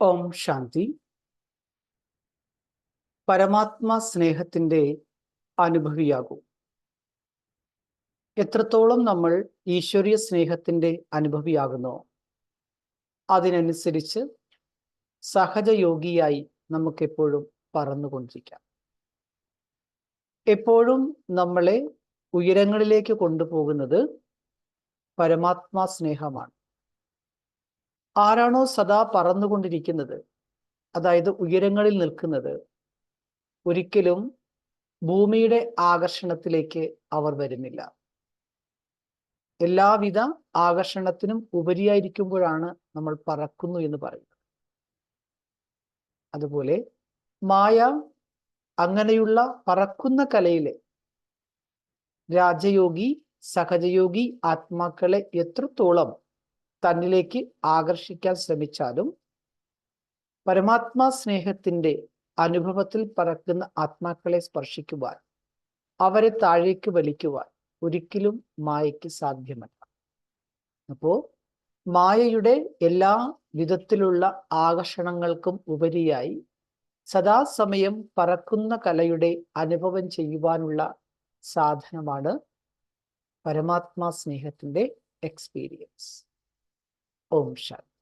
ഓം ശാന്തി. പരമാത്മാ സ്നേഹത്തിന്റെ അനുഭവിയാകൂ. എത്രത്തോളം നമ്മൾ ഈശ്വരീയ സ്നേഹത്തിന്റെ അനുഭവിയാകുന്നോ അതിനനുസരിച്ച് സഹജയോഗിയായി നമുക്കെപ്പോഴും പറന്നുകൊണ്ടിരിക്കാം. എപ്പോഴും നമ്മളെ ഉയരങ്ങളിലേക്ക് കൊണ്ടുപോകുന്നത് പരമാത്മാ സ്നേഹമാണ്. ആരാണോ സദാ പറന്നുകൊണ്ടിരിക്കുന്നത്. അതായത് ഉയരങ്ങളിൽ നിൽക്കുന്നത്. ഒരിക്കലും ഭൂമിയുടെ ആകർഷണത്തിലേക്ക് അവർ വരുന്നില്ല. എല്ലാവിധ ആകർഷണത്തിനും ഉപരിയായിരിക്കുമ്പോഴാണ് നമ്മൾ പറക്കുന്നു എന്ന് പറയുന്നത്. അതുപോലെ മായ അങ്ങനെയുള്ള പറക്കുന്ന കലയിലെ രാജയോഗി സഹജയോഗി ആത്മാക്കളെ എത്രത്തോളം തന്നിലേക്ക് ആകർഷിക്കാൻ ശ്രമിച്ചാലും പരമാത്മാ സ്നേഹത്തിന്റെ അനുഭവത്തിൽ പറക്കുന്ന ആത്മാക്കളെ സ്പർശിക്കുവാൻ അവരെ താഴേക്ക് വലിക്കുവാൻ ഒരിക്കലും മായയ്ക്ക് സാധ്യമല്ല. അപ്പോ മായയുടെ എല്ലാ വിധത്തിലുള്ള ആകർഷണങ്ങൾക്കും ഉപരിയായി സദാസമയം പറക്കുന്ന കലയുടെ അനുഭവം ചെയ്യുവാനുള്ള സാധനമാണ് പരമാത്മാ സ്നേഹത്തിന്റെ എക്സ്പീരിയൻസ് ഓം ശാന്തി